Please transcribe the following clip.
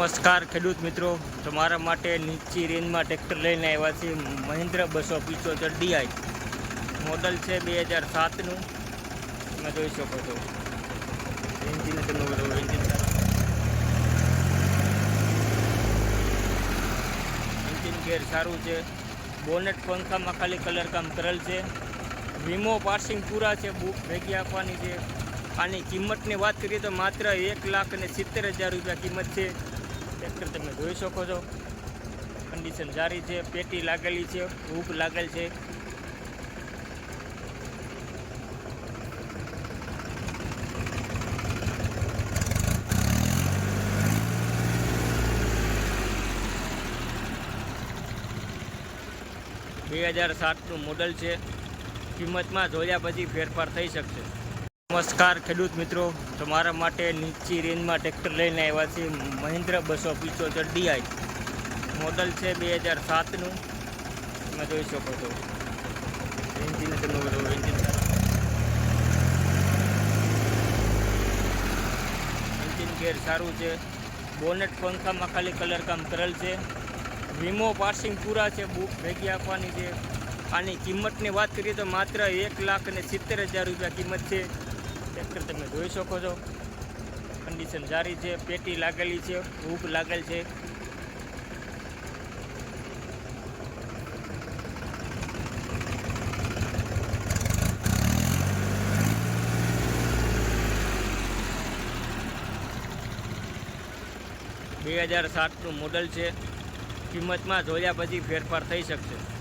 નમસ્કાર ખેડૂત મિત્રો. તમારા માટે નીચી રેન્જમાં ટ્રેક્ટર લઈને આવ્યા છે મહિન્દ્ર બસો પિચોતેર ડીઆઈ મોડલ છે બે હજાર સાતનું. તમે જોઈ શકો છો. એન્જિન એન્જિન એન્જિન ગેર સારું છે. બોનેટ પંખામાં ખાલી કલર કામ કરેલ છે. વીમો પાસિંગ પૂરા છે, બુક ભેગી આપવાની છે. આની કિંમતની વાત કરીએ તો માત્ર એક લાખ અને સિત્તેર હજાર રૂપિયા કિંમત છે. ટ્રેક્ટર તમે જોઈ શકો છો. કન્ડિશન સારી છે, પેટી લાગેલી છે હૂક લાગેલ છે. બે હજાર સાતનું મોડલ છે. કિંમતમાં જોયા પછી ફેરફાર થઈ શકશે. નમસ્કાર ખેડૂત મિત્રો. તમારા માટે નીચી રેન્જમાં ટ્રેક્ટર લઈને આવ્યા છે મહિન્દ્ર બસો પિચોતેર ડીઆઈ મોડલ છે બે હજાર સાતનું. તમે જોઈ શકો છો. Engine engine. એન્જિન ગેર સારું છે. બોનેટ પંખામાં ખાલી કલર કામ કરેલ છે. વીમો પાસિંગ પૂરા છે બુક ભેગી આપવાની છે. આની કિંમતની વાત કરીએ તો માત્ર એક લાખ અને સિત્તેર હજાર રૂપિયા કિંમત છે. ટ્રેક્ટર તમે જોઈ શકો છો. કન્ડિશન સારી છે, પેટી લાગેલી છે હૂક લાગેલ છે. બે હજાર સાતનું મોડલ છે. કિંમતમાં જોયા પછી ફેરફાર થઈ શકશે.